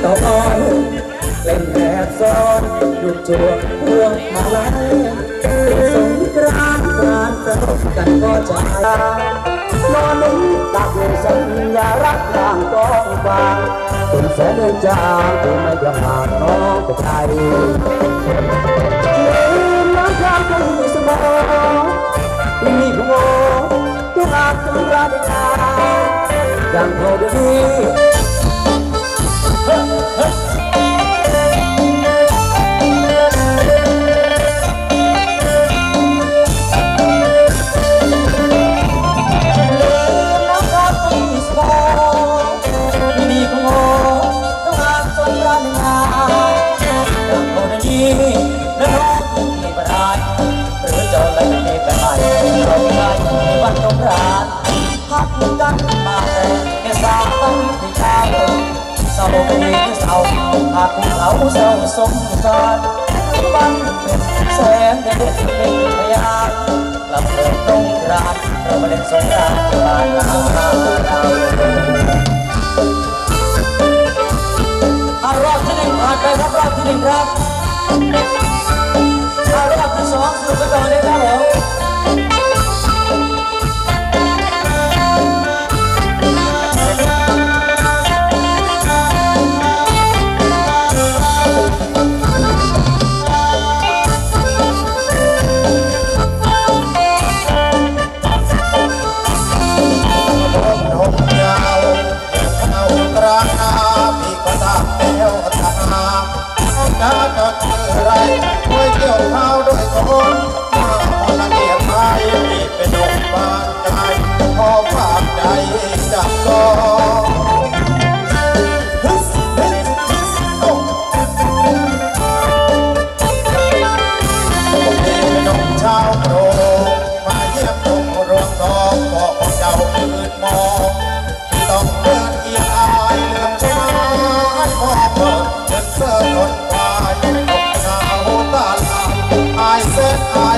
เต่าอ่อนเล่นแอบซ้อนหยุดจวบพวงมาลัยสงกรานต์การสนุกกันก็จะนอนนิ่งตักสัญญารักทางกองฟางเป็นแสนเดินจางที่ไม่ยอมห่างน้องไปไกลลืมน้ำข้ามไปสมองมีหัวทุกอาจจะราดกาอย่างเขาเดี๋ วันสงกรานต์พักกันมาแต่แค่สามวันที่เช้าเศร้าเป็นเศร้าหากภูเขาเศร้าสงสารวันเป็นแสนเด็ดเป็นพยานกลับเดินตรงกรานต์เรามาเล่นสงกรานต์ที่บ้านเราเรา อารอบที่หนึ่งผ่านไปครับรอบที่หนึ่งครับอารอบที่สองดูกันต่อเลย ทะเลพัดเรื่องราวทะเ Oh